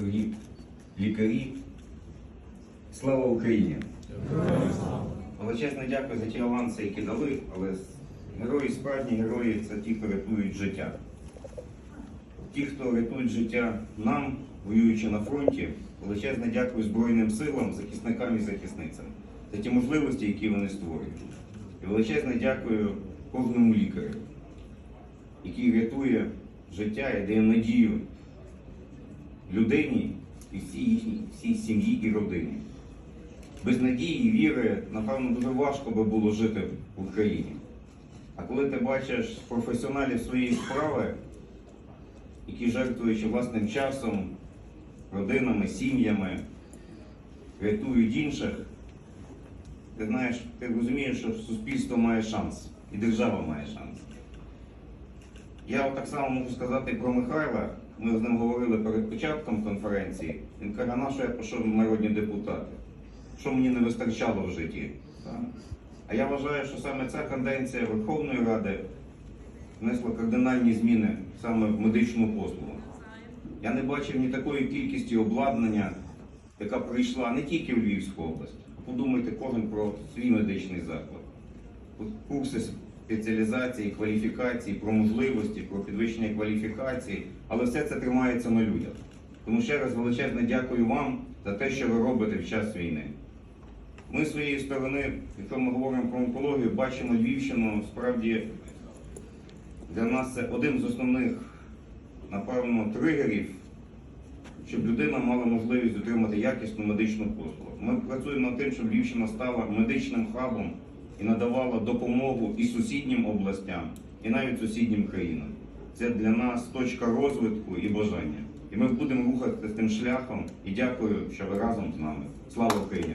дорогі лікарі. Слава Україні! Величезне дякую за ті аванси, які дали, але герої справжні герої це ті, хто рятують життя. Ті, хто рятують життя нам, воюючи на фронті, величезне дякую Збройним силам, захисникам і захисницям за ті можливості, які вони створюють. І величезне дякую кожному лікарю, який рятує життя і дає надію людині і всій всій сім'ї і родині. Без надії і віри, напевно, дуже важко би було жити в Україні. А коли ти бачиш професіоналів своєї справи, які жертвуючи власним часом, родинами, сім'ями, рятують інших, ти знаєш, ти розумієш, що суспільство має шанс і держава має шанс. Я так само можу сказати про Михайла. Ми з ним говорили перед початком конференції. Він каже, на що я пішов народні депутати? Що мені не вистачало в житті? А я вважаю, що саме ця каденція Верховної Ради внесла кардинальні зміни саме в медичну послугу. Я не бачив ні такої кількості обладнання, яка прийшла не тільки в Львівську область. Подумайте кожен про свій медичний заклад. Курси спеціалізації, кваліфікації, про можливості, про підвищення кваліфікації, але все це тримається на людях. Тому ще раз величезне дякую вам за те, що ви робите в час війни. Ми з своєї сторони, якщо ми говоримо про онкологію, бачимо Львівщину справді для нас це один з основних, напевно, тригерів, щоб людина мала можливість отримати якісну медичну послугу. Ми працюємо над тим, щоб Львівщина стала медичним хабом і надавала допомогу і сусіднім областям, і навіть сусіднім країнам. Це для нас точка розвитку і бажання. І ми будемо рухатися тим шляхом. І дякую, що ви разом з нами. Слава Україні!